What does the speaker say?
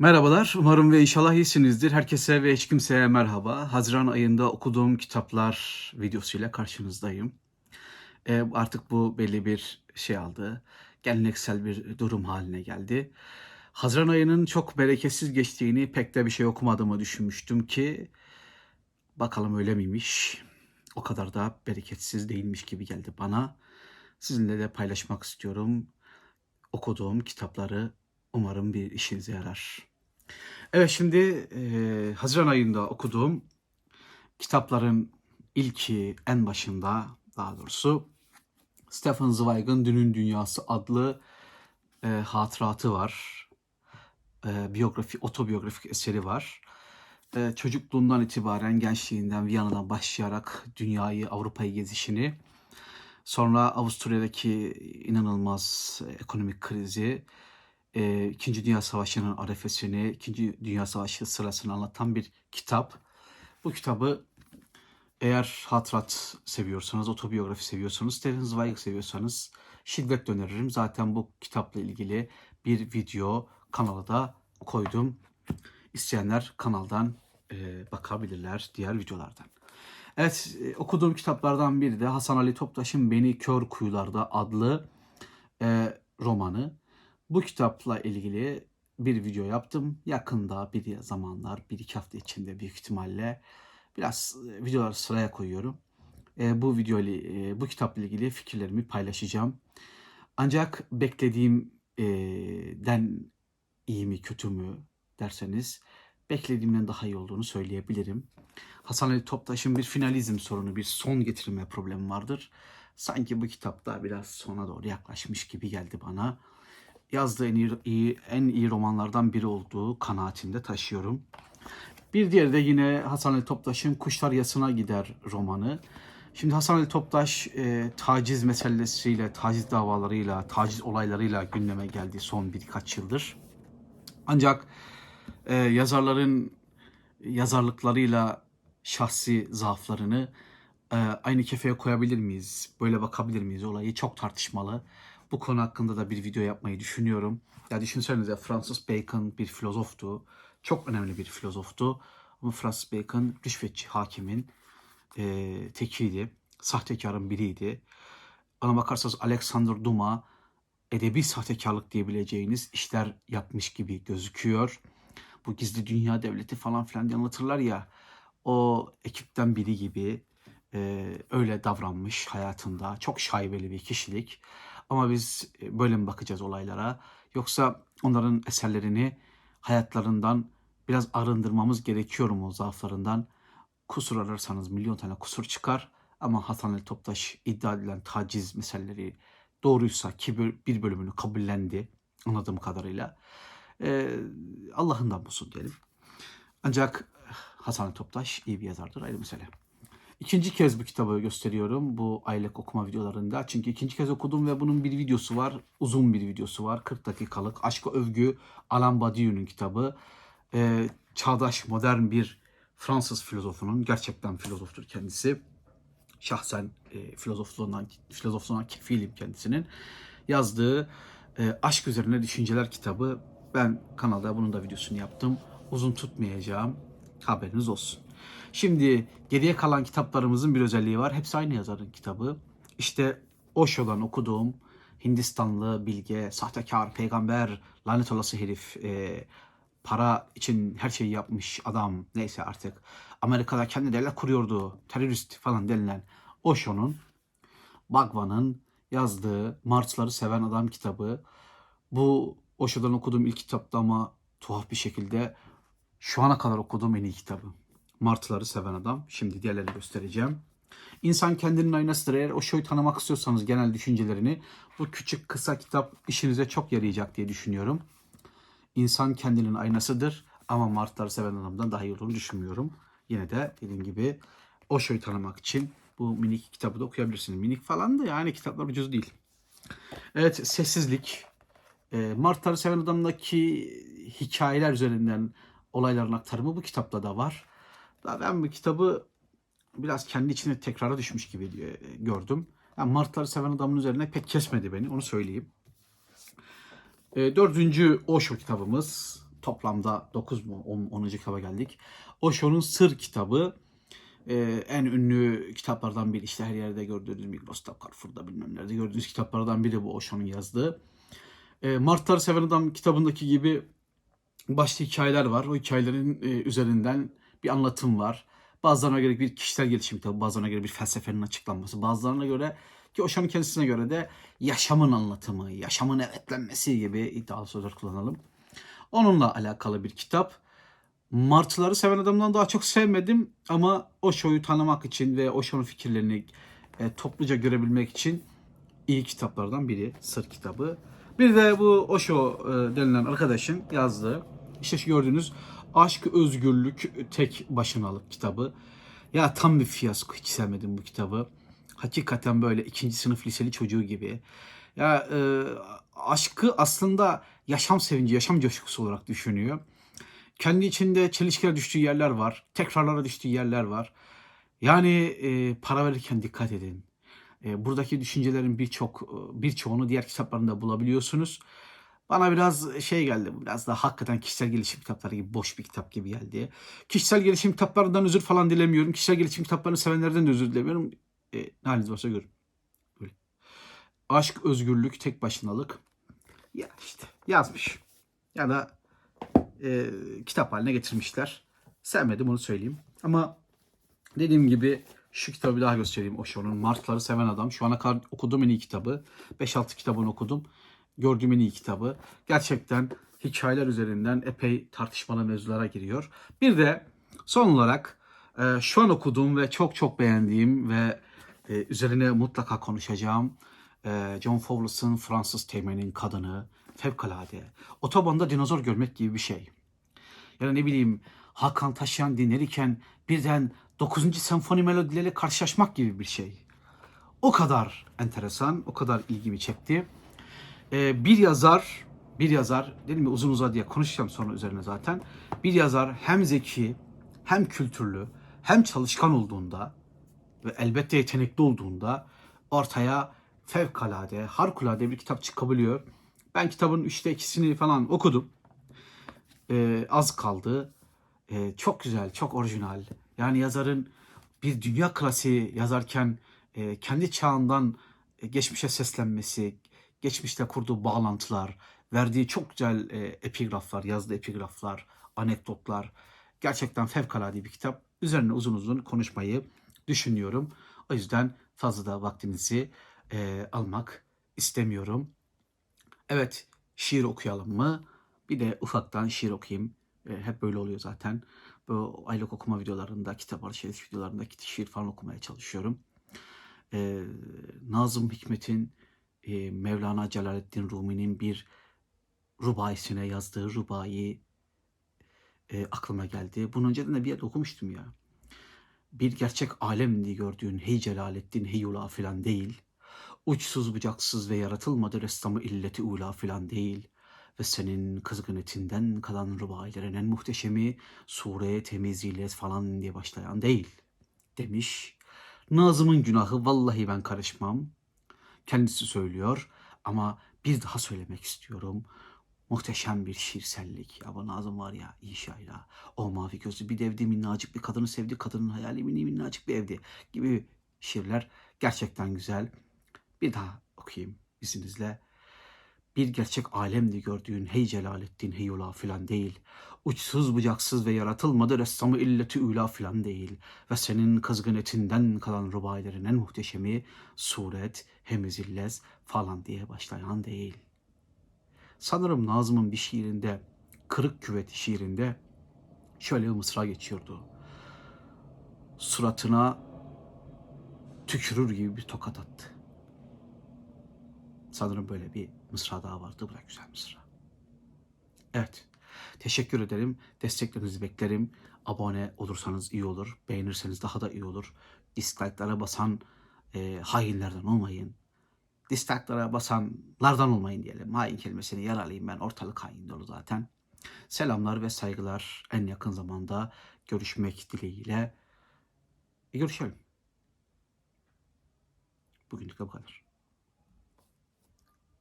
Merhabalar, umarım ve inşallah iyisinizdir. Herkese ve hiç kimseye merhaba. Haziran ayında okuduğum kitaplar videosuyla karşınızdayım. Ee, artık bu belli bir şey aldı. Geleneksel bir durum haline geldi. Haziran ayının çok bereketsiz geçtiğini, pek de bir şey okumadığımı düşünmüştüm ki bakalım öyle miymiş? O kadar da bereketsiz değilmiş gibi geldi bana. Sizinle de paylaşmak istiyorum. Okuduğum kitapları umarım bir işinize yarar. Evet şimdi e, Haziran ayında okuduğum kitapların ilki en başında daha doğrusu Stephen Zweig'ın Dünün Dünyası adlı e, hatıratı var. E, biyografi, otobiyografik eseri var. E, çocukluğundan itibaren, gençliğinden, Viyana'dan başlayarak dünyayı, Avrupa'yı gezişini, sonra Avusturya'daki inanılmaz ekonomik krizi, e, İkinci Dünya Savaşı'nın arefesini, İkinci Dünya Savaşı sırasını anlatan bir kitap. Bu kitabı eğer hatırat seviyorsanız, otobiyografi seviyorsanız, Stephen Zweig seviyorsanız şiddetle öneririm. Zaten bu kitapla ilgili bir video kanalı da koydum. İsteyenler kanaldan e, bakabilirler diğer videolardan. Evet, e, okuduğum kitaplardan biri de Hasan Ali Toptaş'ın Beni Kör Kuyularda adlı e, romanı. Bu kitapla ilgili bir video yaptım. Yakında bir zamanlar, bir iki hafta içinde büyük ihtimalle biraz e, videoları sıraya koyuyorum. E, bu video ile, e, bu kitapla ilgili fikirlerimi paylaşacağım. Ancak beklediğimden iyi mi kötü mü derseniz beklediğimden daha iyi olduğunu söyleyebilirim. Hasan Ali Toptaş'ın bir finalizm sorunu, bir son getirme problemi vardır. Sanki bu kitapta biraz sona doğru yaklaşmış gibi geldi bana yazdığı en iyi, iyi- en iyi romanlardan biri olduğu kanaatinde taşıyorum. Bir diğeri de yine Hasan Ali Toptaş'ın Kuşlar Yasına Gider romanı. Şimdi Hasan Ali Toptaş e, taciz meselesiyle, taciz davalarıyla, taciz olaylarıyla gündeme geldi son birkaç yıldır. Ancak e, yazarların yazarlıklarıyla şahsi zaaflarını e, aynı kefeye koyabilir miyiz? Böyle bakabilir miyiz? Olayı çok tartışmalı. Bu konu hakkında da bir video yapmayı düşünüyorum. Ya düşünsenize Francis Bacon bir filozoftu. Çok önemli bir filozoftu. Ama Francis Bacon rüşvetçi hakimin e, tekiydi. Sahtekarın biriydi. Bana bakarsanız Alexander Duma edebi sahtekarlık diyebileceğiniz işler yapmış gibi gözüküyor. Bu gizli dünya devleti falan filan diye anlatırlar ya. O ekipten biri gibi e, öyle davranmış hayatında. Çok şaibeli bir kişilik. Ama biz e, böyle mi bakacağız olaylara? Yoksa onların eserlerini hayatlarından biraz arındırmamız gerekiyor mu zaaflarından? Kusur ararsanız milyon tane kusur çıkar. Ama Hasan Ali Toptaş iddia edilen taciz meseleleri doğruysa ki bir bölümünü kabullendi anladığım kadarıyla. Ee, Allah'ından bulsun diyelim. Ancak Hasan Ali Toptaş iyi bir yazardır ayrı mesele. İkinci kez bu kitabı gösteriyorum bu aylık okuma videolarında. Çünkü ikinci kez okudum ve bunun bir videosu var. Uzun bir videosu var. 40 dakikalık. Aşka Övgü Alain Badiou'nun kitabı. Ee, çağdaş, modern bir Fransız filozofunun, gerçekten filozoftur kendisi. Şahsen e, filozofluğundan, filozofluğuna kefilim kendisinin. Yazdığı e, aşk üzerine düşünceler kitabı. Ben kanalda bunun da videosunu yaptım. Uzun tutmayacağım. Haberiniz olsun. Şimdi geriye kalan kitaplarımızın bir özelliği var. Hepsi aynı yazarın kitabı. İşte Osho'dan okuduğum Hindistanlı bilge, sahtekar, peygamber, lanet olası herif, e, para için her şeyi yapmış adam neyse artık. Amerika'da kendi devlet kuruyordu, terörist falan denilen Osho'nun, Bhagwan'ın yazdığı Martıları Seven Adam kitabı. Bu Osho'dan okuduğum ilk kitaptı ama tuhaf bir şekilde şu ana kadar okuduğum en iyi kitabı. Martıları seven adam. Şimdi diğerlerini göstereceğim. İnsan kendinin aynasıdır. Eğer o şoyu tanımak istiyorsanız genel düşüncelerini bu küçük kısa kitap işinize çok yarayacak diye düşünüyorum. İnsan kendinin aynasıdır ama martıları seven adamdan daha iyi olduğunu düşünmüyorum. Yine de dediğim gibi o şoyu tanımak için bu minik kitabı da okuyabilirsiniz. Minik falan da yani kitaplar ucuz değil. Evet sessizlik. E, Martıları seven adamdaki hikayeler üzerinden olayların aktarımı bu kitapta da var. Ben bu kitabı biraz kendi içine tekrara düşmüş gibi diye gördüm. Yani Martları seven adamın üzerine pek kesmedi beni onu söyleyeyim. E, dördüncü Osho kitabımız toplamda 9 mu 10, 10. kitaba geldik. Osho'nun Sır kitabı e, en ünlü kitaplardan biri. İşte her yerde gördüğünüz Migros'ta, Carrefour'da bilmem nerede gördüğünüz kitaplardan biri bu Osho'nun yazdığı. E, Martlar Seven Adam kitabındaki gibi başta hikayeler var. O hikayelerin e, üzerinden bir anlatım var. Bazılarına göre bir kişisel gelişim kitabı, bazılarına göre bir felsefenin açıklanması, bazılarına göre ki Osho'nun kendisine göre de yaşamın anlatımı, yaşamın evetlenmesi gibi iddialı sözler kullanalım. Onunla alakalı bir kitap. Martıları seven adamdan daha çok sevmedim ama Osho'yu tanımak için ve Osho'nun fikirlerini e, topluca görebilmek için iyi kitaplardan biri Sır kitabı. Bir de bu Osho e, denilen arkadaşın yazdığı işte şu gördüğünüz Aşk Özgürlük Tek Başınalık kitabı. Ya tam bir fiyasko hiç sevmedim bu kitabı. Hakikaten böyle ikinci sınıf liseli çocuğu gibi. Ya e, aşkı aslında yaşam sevinci, yaşam coşkusu olarak düşünüyor. Kendi içinde çelişkiler düştüğü yerler var. Tekrarlara düştüğü yerler var. Yani e, para verirken dikkat edin. E, buradaki düşüncelerin birçok e, birçoğunu diğer kitaplarında bulabiliyorsunuz. Bana biraz şey geldi. Biraz da hakikaten kişisel gelişim kitapları gibi boş bir kitap gibi geldi. Kişisel gelişim kitaplarından özür falan dilemiyorum. Kişisel gelişim kitaplarını sevenlerden de özür dilemiyorum. E, haliniz varsa görün. Böyle. Aşk, özgürlük, tek başınalık. Ya işte yazmış. Ya da e, kitap haline getirmişler. Sevmedim onu söyleyeyim. Ama dediğim gibi şu kitabı bir daha göstereyim Osho'nun. Martları Seven Adam. Şu ana kadar okuduğum en iyi kitabı. 5-6 kitabını okudum. Gördüğüm en iyi kitabı. Gerçekten hikayeler üzerinden epey tartışmalı mevzulara giriyor. Bir de son olarak e, şu an okuduğum ve çok çok beğendiğim ve e, üzerine mutlaka konuşacağım e, John Fowles'ın Fransız teğmenin kadını fevkalade. Otobanda dinozor görmek gibi bir şey. Yani ne bileyim Hakan Taşyan dinlerken birden 9. senfoni melodileriyle karşılaşmak gibi bir şey. O kadar enteresan, o kadar ilgimi çekti. Ee, bir yazar, bir yazar, dedim mi uzun uzadıya konuşacağım sonra üzerine zaten. Bir yazar hem zeki, hem kültürlü, hem çalışkan olduğunda ve elbette yetenekli olduğunda ortaya fevkalade, harikulade bir kitap çıkabiliyor. Ben kitabın üçte ikisini falan okudum. Ee, az kaldı. Ee, çok güzel, çok orijinal. Yani yazarın bir dünya klasiği yazarken e, kendi çağından e, geçmişe seslenmesi, geçmişte kurduğu bağlantılar, verdiği çok güzel e, epigraflar, yazdığı epigraflar, anekdotlar. Gerçekten fevkalade bir kitap. Üzerine uzun uzun konuşmayı düşünüyorum. O yüzden fazla da vaktinizi e, almak istemiyorum. Evet, şiir okuyalım mı? Bir de ufaktan şiir okuyayım. E, hep böyle oluyor zaten. Bu aylık okuma videolarında, kitap alışveriş videolarında şiir falan okumaya çalışıyorum. E, Nazım Hikmet'in e, Mevlana Celaleddin Rumi'nin bir rubayisine yazdığı rubayı e, aklıma geldi. Bunun önceden de bir yerde okumuştum ya. Bir gerçek alemdi gördüğün hey Celalettin hey ula filan değil. Uçsuz bucaksız ve yaratılmadı ressamı illeti ula filan değil. Ve senin kızgın etinden kalan rubailerin en muhteşemi sureye temiziyle falan diye başlayan değil. Demiş. Nazım'ın günahı vallahi ben karışmam. Kendisi söylüyor ama bir daha söylemek istiyorum. Muhteşem bir şiirsellik. Ya bu Nazım var ya inşallah. O mavi gözlü bir devdi minnacık bir kadını sevdi. Kadının hayali mini minnacık bir evdi gibi şiirler gerçekten güzel. Bir daha okuyayım izninizle. Bir gerçek alemdi gördüğün hey Celalettin hey ula filan değil. Uçsuz bucaksız ve yaratılmadı ressamı illeti ula filan değil. Ve senin kızgın etinden kalan rubailerin en muhteşemi suret, hemizillez falan diye başlayan değil. Sanırım Nazım'ın bir şiirinde, Kırık Küvet şiirinde şöyle bir mısra geçiyordu. Suratına tükürür gibi bir tokat attı. Sanırım böyle bir mısra daha vardı. Bu da güzel mısra. Evet. Teşekkür ederim. Desteklerinizi beklerim. Abone olursanız iyi olur. Beğenirseniz daha da iyi olur. Dislike'lara basan e, hainlerden olmayın. Dislike'lara basanlardan olmayın diyelim. Hain kelimesini yer alayım ben. Ortalık hain dolu zaten. Selamlar ve saygılar. En yakın zamanda görüşmek dileğiyle. E, görüşelim. Bugünlük de bu kadar.